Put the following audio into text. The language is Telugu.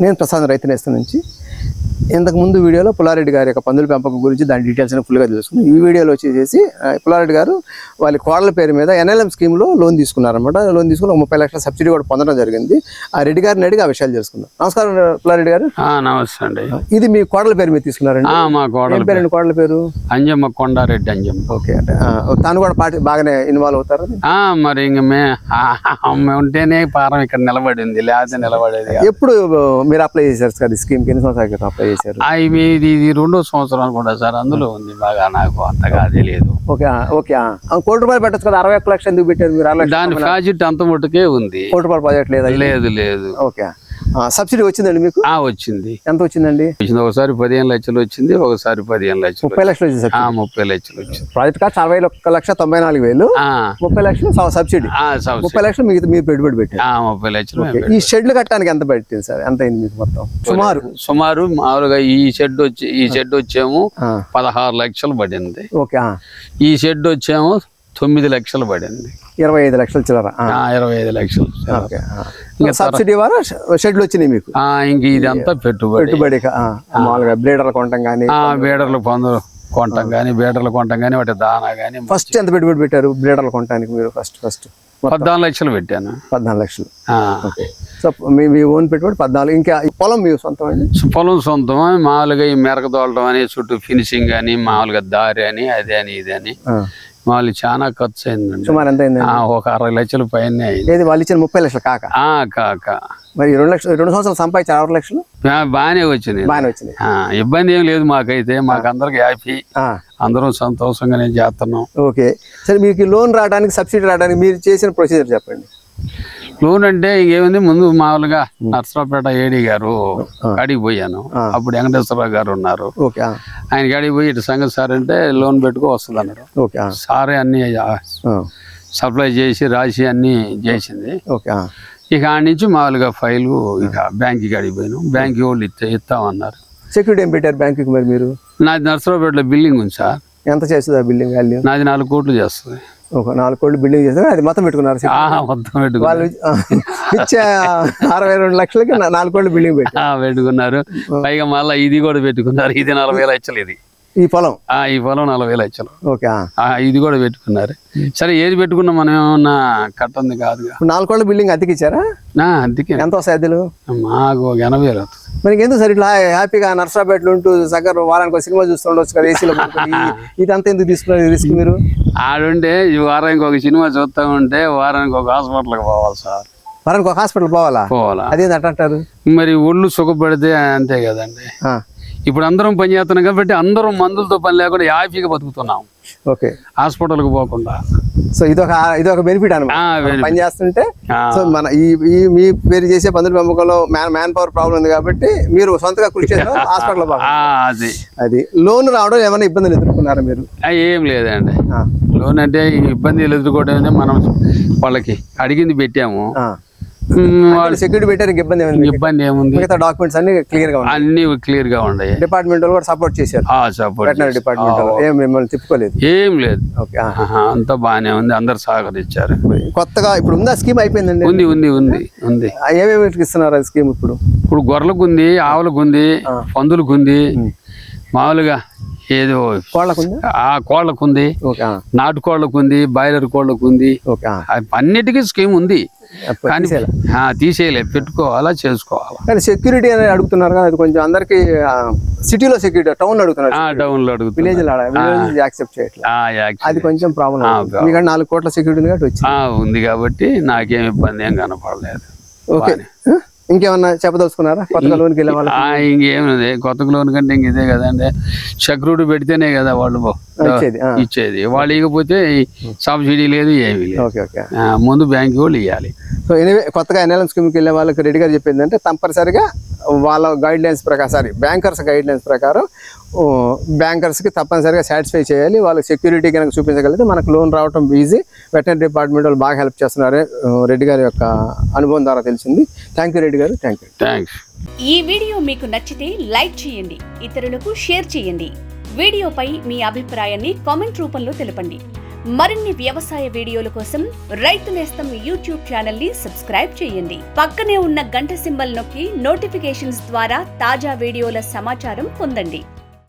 నేను ప్రసాద్ రైతు నేస్తం నుంచి ఇంతకు ముందు వీడియోలో పుల్లారెడ్డి గారి యొక్క పందుల పెంపకం గురించి దాని డీటెయిల్స్ అని ఫుల్గా తెలుసుకున్నాం. ఈ వీడియోలో వచ్చేసి పుల్లారెడ్డి గారు వాళ్ళ కోడల పేరు మీద ఎన్ఎల్ఎం స్కీమ్లో లోన్ తీసుకున్నారన్నమాట. లోన్ తీసుకుని ముప్పై లక్షల సబ్సిడీ కూడా పొందడం జరిగింది. ఆ రెడ్డి గారిని అడిగి ఆ విషయాలు తెలుసుకుందాం. నమస్కారం పుల్లారెడ్డి గారు. ఆ, నమస్తే అండి. ఇది మీ కోడల పేరు మీద తీసుకున్నారండి? మా కోడలు పేరండి కోడల పేరు? అంజమ్మ కొండారెడ్డి అంజమ్మ. ఓకే అంటే తాను కూడా పార్టీ బాగానే ఇన్వాల్వ్ అవుతారు? మరి ఇంక మే ఉంటేనే పారం ఇక్కడ నిలబడింది లేకపోతే నిలబడేది. ఎప్పుడు మీరు అప్లై చేశారు సార్ స్కీమ్కి ఎన్ని సంవత్సరాల అప్లై చేశారు? ఇవి ఇది ఇది రెండో సంవత్సరం కూడా సార్. అందులో ఉంది బాగా నాకు అంతగా తెలియదు ఓకే ఓకే కోటి రూపాయలు పెట్టచ్చు కదా అరవై ఒక్క లక్షలు ఎందుకు పెట్టారు మీరు? దాని ప్రాజెక్ట్ అంత మట్టుకే ఉంది. కోటి రూపాయలు ప్రాజెక్ట్ లేదా లేదు లేదు. ఓకే. సబ్సిడీ వచ్చిందండి మీకు? వచ్చింది. ఎంత వచ్చిందండి? వచ్చింది. ఒకసారి పదిహేను లక్షలు వచ్చింది ఒకసారి పదిహేను లక్షలు ముప్పై లక్షలు వచ్చింది ముప్పై లక్షలు వచ్చింది. ప్రాజెక్ట్ కాస్ట్ అరవై ఒక్క లక్ష తొంభై నాలుగు వేలు. ముప్పై లక్షలు సబ్సిడీ. ముప్పై లక్షలు మీకు మీరు పెట్టుబడి పెట్టారు. ఆ, ముప్పై లక్షలు. ఈ షెడ్లు కట్టడానికి ఎంత పట్టింది సార్? ఎంత అయింది మీకు మొత్తం? సుమారు. సుమారు మామూలుగా ఈ షెడ్ వచ్చి ఈ షెడ్ వచ్చేమో పదహారు లక్షలు పడింది. ఓకే. ఈ షెడ్ వచ్చేమో తొమ్మిది లక్షలు పడింది. ఇరవై ఐదు లక్షలు చిల్లర. ఇరవై ఐదు లక్షలు. ఇంకా సబ్సిడీ ద్వారా షెడ్లు వచ్చినాయి మీకు? ఆ, ఇంక ఇదంతా పెట్టుబడి. పెట్టుబడి మామూలుగా బ్లేడర్లు కొనటం కానీ ఆ బీడర్లు పొందు కొంటాం కానీ బీడర్లు కొంటాం కానీ వాటి దానా కానీ ఫస్ట్ ఎంత పెట్టుబడి పెట్టారు బ్లేడర్లు కొనడానికి మీరు ఫస్ట్ ఫస్ట్? పద్నాలుగు లక్షలు పెట్టాను. పద్నాలుగు లక్షలు. సో మీ మీ ఓన్ పెట్టుబడి పద్నాలుగు ఇంకా పొలం మీ సొంతం అండి? పొలం సొంతం మామూలుగా ఈ మెరక తోలటం అని చుట్టూ ఫినిషింగ్ అని మామూలుగా దారి అని అదే అని ఇది అని. మామూలు చాలా ఖర్చు అయిందండి సుమారు ఎంత ఒక అరవై లక్షల పైన ఏది వాళ్ళు ఇచ్చిన ముప్పై లక్షలు కాక. ఆ, కాక. మరి రెండు లక్షలు రెండు సంవత్సరాలు సంపాదించారు ఆరు లక్షలు? బాగానే వచ్చింది బాగానే వచ్చినాయి. ఆ, ఇబ్బంది ఏం లేదు మాకైతే. మాకు అందరికి హ్యాపీ. ఆ, అందరం సంతోషంగానే చేస్తున్నాం. ఓకే. సరే మీకు లోన్ రావడానికి సబ్సిడీ రావడానికి మీరు చేసిన ప్రొసీజర్ చెప్పండి. లోన్ అంటే ఇంకేముంది? ముందు మామూలుగా నర్సరావుపేట ఏడి గారు కాడికి పోయాను. అప్పుడు వెంకటేశ్వరరావు గారు ఉన్నారు. ఓకే ఆ, ఆయన కాడికి పోయి ఇటు సంగతి సార్ అంటే లోన్ పెట్టుకో వస్తుంది అన్నారు ఓకే ఆ, సారే అన్ని ఆ, సప్లై చేసి రాసి అన్ని చేసింది. ఓకే ఆ, ఇక ఆడ నుంచి మామూలుగా ఫైలు ఇక బ్యాంక్కి కాడికి పోయాను. బ్యాంక్ వాళ్ళు ఇస్తా ఇస్తామన్నారు సెక్యూరిటీ ఏం పెట్టారు బ్యాంకుకి మరి మీరు? నాది నర్సరావుపేటలో బిల్డింగ్ ఉంది సార్. ఎంత చేస్తుంది ఆ బిల్డింగ్ వాల్యూ? నాది నాలుగు కోట్లు చేస్తుంది. ఒక నాలుగు కోట్లు బిల్డింగ్ చేస్తారు అది మొత్తం పెట్టుకున్నారు మొత్తం పెట్టుకున్నారు. వాళ్ళు ఇచ్చే అరవై రెండు లక్షలకి నాలుగు కోట్లు బిల్డింగ్ పెట్టుకున్నారు. పైగా మళ్ళీ ఇది కూడా పెట్టుకున్నారు. ఇది నలభై లక్షలు ఇది. ఈ పొలం? ఆ, ఈ పొలం నలభై లక్షలు ఓకే ఇది కూడా పెట్టుకున్నారు. సరే ఏది పెట్టుకున్నా? మనం ఏమన్నా కట్టంది ఇప్పుడు నాలుగు కోట్ల బిల్డింగ్ అద్దెకి ఇచ్చారా నా అందుకే ఎంత వస్తాయి అద్దెలు? మాకు ఒక ఎనభై వేలు మరి ఎందుకు సార్ ఇట్లా హ్యాపీగా నర్సరాపేటలో ఉంటూ సగర్ వారానికి సినిమా చూస్తుండొచ్చు కదా ఏసీలో ఇదంతా ఎందుకు తీసుకున్నారు రిస్క్ మీరు? ఆడుంటే ఈ వారానికి ఒక సినిమా చూస్తా ఉంటే వారానికి ఒక హాస్పిటల్కి పోవాలి సార్. వారానికి ఒక హాస్పిటల్ పోవాలా? పోవాలా. అట్ట అంటారు? మరి ఒళ్ళు సుఖపడితే అంతే కదండి. ఇప్పుడు అందరం పని చేస్తున్నాం కాబట్టి అందరం మందులతో పని లేకుండా హ్యాపీగా బతుకుతున్నాం. ఓకే. హాస్పిటల్కి పోకుండా. సో ఇదొక ఇదొక బెనిఫిట్ అనమాట. పని చేస్తుంటే సో మన ఈ ఈ మీ పేరు చేసే పందుల పెంపకంలో మ్యాన్ మ్యాన్ పవర్ ప్రాబ్లం ఉంది కాబట్టి మీరు సొంతగా కృషి చేసిన హాస్పిటల్ అది. అది. లోన్ రావడం ఏమైనా ఇబ్బందులు ఎదుర్కొన్నారా మీరు? ఏం లేదండి. లోన్ అంటే ఇబ్బందులు ఎదుర్కోవడం మనం వాళ్ళకి అడిగింది పెట్టాము. వాళ్ళు సెక్యూరిటీ పెట్టారు ఇబ్బంది ఏమైంది? ఇబ్బంది ఏముంది? మిగతా డాక్యుమెంట్స్ అన్ని క్లియర్గా అన్ని క్లియర్గా ఉన్నాయి. డిపార్ట్మెంట్ వాళ్ళు కూడా సపోర్ట్ చేశారు. సపోర్ట్ వెటనరీ డిపార్ట్మెంట్ ఏం మిమ్మల్ని తిప్పుకోలేదు? ఏం లేదు. ఓకే అంతా బాగానే ఉంది. అందరు సహకరించారు. కొత్తగా ఇప్పుడు ఉందా స్కీమ్ అయిపోయిందండి? ఉంది ఉంది ఉంది ఉంది. ఏమేమి ఇస్తున్నారు ఆ స్కీమ్ ఇప్పుడు? ఇప్పుడు గొర్రెలకు ఉంది ఆవులకు ఉంది పందులకు ఉంది మామూలుగా ఏదో కోళ్ళకు ఉందా ఆ కోళ్ళకు ఉంది ఓకే ఆ. నాటు కోళ్ళకు ఉంది బాయిలర్ కోళ్ళకు ఉంది ఓకే ఆ. ఆ, అన్నిటికీ స్కీమ్ ఉంది. కానీ తీసేయాలా? పెట్టుకోవాలా చేసుకోవాలా? కానీ సెక్యూరిటీ అనేది అడుగుతున్నారు కదా అది కొంచెం అందరికి సిటీలో సెక్యూరిటీ టౌన్ అడుగుతున్నారు విలేజ్ విలేజ్ యాక్సెప్ట్ చేయట్లేదు. అది కొంచెం ప్రాబ్లం ఆ, మీకంటే నాలుగు కోట్ల సెక్యూరిటీ ఉంది కాబట్టి ఉంది కాబట్టి నాకేం ఇబ్బంది ఏం కనపడలేదు. ఓకే? ఇంకేమన్నా చెప్పదలుచుకున్నారా? కొత్తగా లోన్కి వెళ్ళే వాళ్ళు కొత్త లోన్ కంటే ఇంక ఇదే కదండి చక్రుడు పెడితేనే కదా వాళ్ళు ఇచ్చేది వాళ్ళు ఇకపోతే సబ్సిడీ లేదు ఏమీ ముందు బ్యాంక్ వాళ్ళు ఇవ్వాలి సో ఎనివే కొత్తగా ఎన్ఎల్ఎం స్కీమ్కి వెళ్ళే వాళ్ళకి రెడ్డి గారు చెప్పింది అంటే తప్పనిసరిగా వాళ్ళ గైడ్ లైన్స్ ప్రకారం సారీ బ్యాంకర్స్ గైడ్ లైన్స్ ప్రకారం బ్యాంకర్స్కి తప్పనిసరిగా సాటిస్ఫై చేయాలి. వాళ్ళకి సెక్యూరిటీ కనుక చూపించగలిగితే మనకు లోన్ రావడం ఈజీ వెటనరీ డిపార్ట్మెంట్ వాళ్ళు బాగా హెల్ప్ చేస్తున్నారు. రెడ్డి గారి యొక్క అనుభవం ద్వారా తెలిసింది. థ్యాంక్ యూ రెడ్డి గారు. థ్యాంక్ యూ థ్యాంక్స్ ఈ వీడియో మీకు నచ్చితే లైక్ చేయండి. ఇతరులకు షేర్ చేయండి. వీడియోపై మీ అభిప్రాయాన్ని కామెంట్ రూపంలో తెలపండి. మరిన్ని వ్యవసాయ వీడియోల కోసం రైతు నేస్తం యూట్యూబ్ ఛానల్ని సబ్స్క్రైబ్ చేయండి. పక్కనే ఉన్న గంట సింబల్ నొక్కి నోటిఫికేషన్స్ ద్వారా తాజా వీడియోల సమాచారం పొందండి.